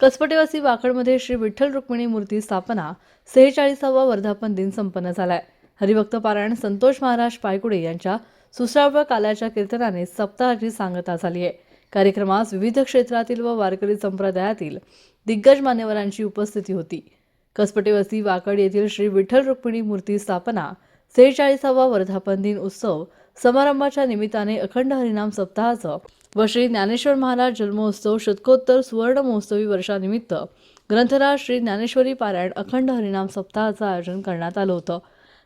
कसपटेवासी वाकडमध्ये श्री विठ्ठल रुक्मिणी मूर्ती स्थापना सेहेचाळीसावा वर्धापन दिन संपन्न झालाय. हरिभक्त पारायण संतोष महाराज पायकुडे यांच्या सुश्राव्य काल्याच्या कीर्तनाने सप्ताहाची सांगता झाली आहे. कार्यक्रमास विविध क्षेत्रातील व वारकरी संप्रदायातील दिग्गज मान्यवरांची उपस्थिती होती. कसपटेवासी वाकड येथील श्री विठ्ठल रुक्मिणी मूर्ती स्थापना सेहेचाळीसावा वर्धापन दिन उत्सव समारंभाच्या निमित्ताने अखंड हरिनाम सप्ताहाचं व श्री ज्ञानेश्वर महाराज जन्मोत्सव शतकोत्तर सुवर्ण महोत्सवी वर्षानिमित्त ग्रंथराज श्री ज्ञानेश्वरी पारायण अखंड हरिनाम सप्ताहाचं आयोजन करण्यात आलं होतं.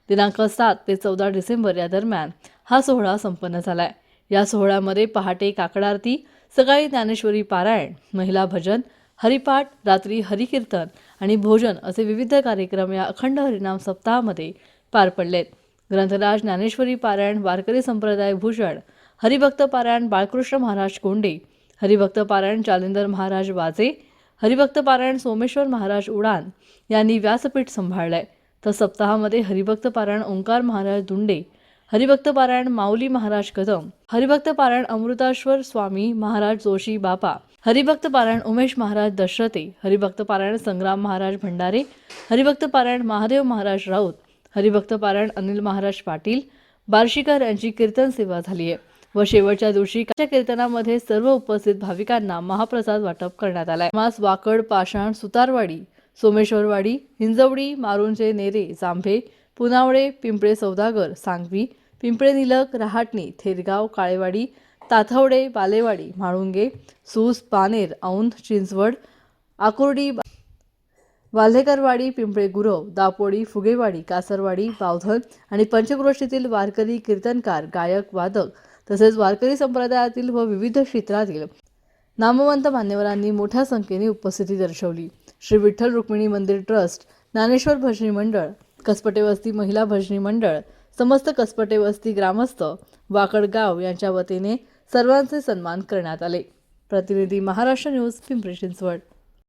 दिनांक सात ते चौदा डिसेंबर या दरम्यान हा सोहळा संपन्न झालाय. या सोहळ्यामध्ये पहाटे काकडारती सकाळी ज्ञानेश्वरी पारायण महिला भजन हरिपाठ रात्री हरिकीर्तन आणि भोजन असे विविध कार्यक्रम या अखंड हरिनाम सप्ताहामध्ये पार पडलेत. ग्रंथराज ज्ञानेश्वरी पारायण वारकरी संप्रदाय भूषण हरिभक्त पारायण बाळकृष्ण महाराज कोंडे हरिभक्त पारायण जालिंदर महाराज वाजे हरिभक्त पारायण सोमेश्वर महाराज उडान यांनी व्यासपीठ सांभाळलंय. तर सप्ताहामध्ये हरिभक्त पारायण ओंकार महाराज दुंडे हरिभक्त पारायण माऊली महाराज कदम हरिभक्त पारायण अमृताश्वर स्वामी महाराज जोशी बापा हरिभक्त पारायण उमेश महाराज दशरथे हरिभक्त पारायण संग्राम महाराज भंडारे हरिभक्त पारायण महादेव महाराज राऊत हरिभक्त पारायण अनिल महाराज पाटील बार्शीकर यांची कीर्तन सेवा झाली आहे. व शेवटच्या दिवशी कीर्तनामध्ये सर्व उपस्थित भाविकांना महाप्रसाद वाटप करण्यात आलाय. मास वाकड पाषाण सुतारवाडी सोमेश्वरवाडी हिंजवडी मारुंजे नेरे जांभे पुनावळे पिंपळे सौदागर सांगवी पिंपळे निलक रहाटणी थेरगाव काळेवाडी ताथवडे बालेवाडी म्हाळुंगे सूस पानेर औंध चिंचवड आकुर्डी वाल्हेकरवाडी पिंपळे गुरव दापोडी फुगेवाडी कासरवाडी पावधन आणि पंचक्रोशीतील वारकरी कीर्तनकार गायक वादक तसेच वारकरी संप्रदायातील व विविध क्षेत्रातील नामवंत मान्यवरांनी मोठ्या संख्येने उपस्थिती दर्शवली. श्री विठ्ठल रुक्मिणी मंदिर ट्रस्ट ज्ञानेश्वर भजनी मंडळ कसपटे वस्ती महिला भजनी मंडळ समस्त कसपटे वस्ती ग्रामस्थ वाकडगाव यांच्या वतीने सर्वांचे सन्मान करण्यात आले. प्रतिनिधी महाराष्ट्र न्यूज पिंपरी चिंचवड.